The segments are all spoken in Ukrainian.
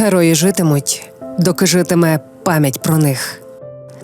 Герої житимуть, доки житиме пам'ять про них.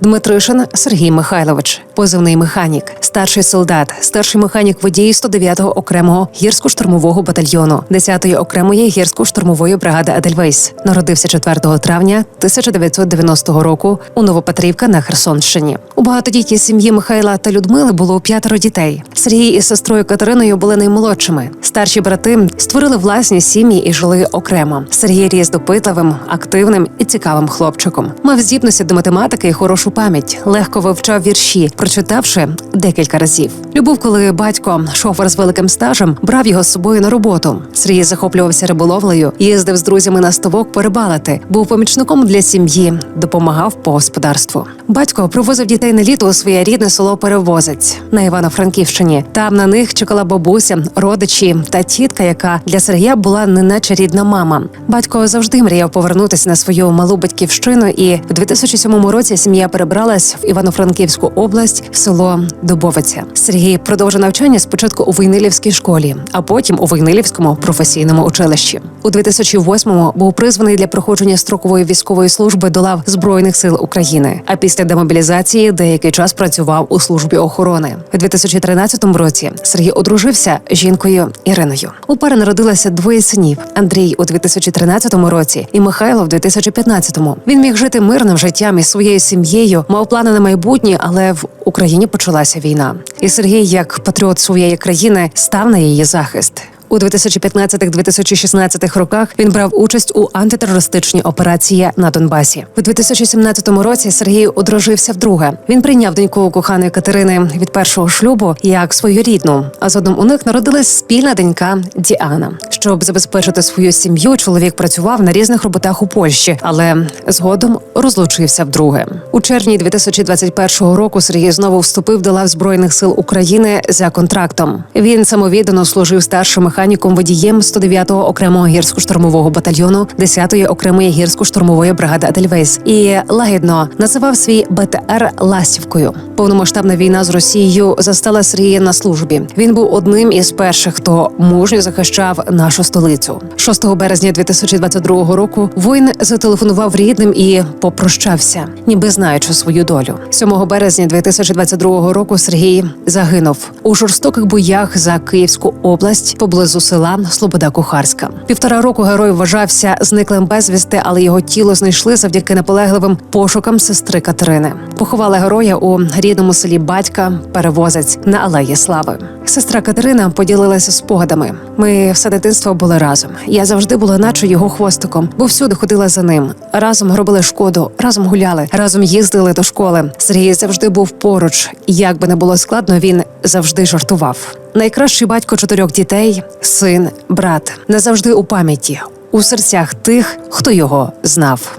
Дмитришин Сергій Михайлович, позивний механік, старший солдат, старший механік водій 109-го окремого гірсько-штурмового батальйону 10-ї окремої гірсько-штурмової бригади Адельвейс. Народився 4 травня 1990 року у Новопетрівка на Херсонщині. У багатодітній сім'ї Михайла та Людмили було п'ятеро дітей. Сергій із сестрою Катериною були наймолодшими. Старші брати створили власні сім'ї і жили окремо. Сергій ріс допитливим, активним і цікавим хлопчиком. Мав здібності до математики і хорошу пам'ять, легко вивчав вірші, прочитавши декілька разів. Любив, коли батько, шофер з великим стажем, брав його з собою на роботу. Сергій захоплювався риболовлею, їздив з друзями на ставок порибалити, був помічником для сім'ї, допомагав по господарству. Батько привозив дітей на літо у своє рідне село Перевозець на Івано-Франківщині. Там на них чекала бабуся, родичі та тітка, яка для Сергія була неначе рідна мама. Батько завжди мріяв повернутися на свою малу батьківщину, і в 2007 році сім'я перебралась в Івано-Франківську область в село Дубовиця. Сергій продовжив навчання спочатку у Войнилівській школі, а потім у Войнилівському професійному училищі. У 2008-му був призваний для проходження строкової військової служби до лав збройних сил України. А після демобілізації деякий час працював у службі охорони. У 2013 році Сергій одружився з жінкою Іриною. У пари народилося двоє синів: Андрій у 2013 році і Михайло в 2015-му. Він міг жити мирним життям із своєю сім'єю, мав плани на майбутнє, але в Україні почалася війна. І Сергій, як патріот своєї країни, став на її захист. У 2015-2016 роках він брав участь у антитерористичній операції на Донбасі. У 2017 році Сергій одружився вдруге. Він прийняв доньку коханої Катерини від першого шлюбу як свою рідну. А згодом у них народилась спільна донька Діана. Щоб забезпечити свою сім'ю, чоловік працював на різних роботах у Польщі, але згодом розлучився вдруге. У червні 2021 року Сергій знову вступив до лав збройних сил України за контрактом. Він самовіддано служив старшим механіком водієм 109-го окремого гірсько-штурмового батальйону 10-ї окремої гірсько-штурмової бригади Адельвейс і лагідно називав свій БТР Ластівкою. Повномасштабна війна з Росією застала Сергія на службі. Він був одним із перших, хто мужньо захищав нашу столицю. 6 березня 2022 року воїн зателефонував рідним і попрощався, ніби знаючи свою долю. 7 березня 2022 року Сергій загинув у жорстоких боях за Київську область поблизу села Слобода Кухарська. Півтора року герой вважався зниклим безвісти, але його тіло знайшли завдяки наполегливим пошукам сестри Катерини. Поховали героя у рідному селі батька Перевозець на Алеї Слави. Сестра Катерина поділилася спогадами. Ми все дитинство були разом. Я завжди була, наче його хвостиком, бо всюди ходила за ним. Разом робили шкоду, разом гуляли, разом їздили до школи. Сергій завжди був поруч. Як би не було складно, він завжди жартував. Найкращий батько чотирьох дітей, син, брат, назавжди у пам'яті, у серцях тих, хто його знав.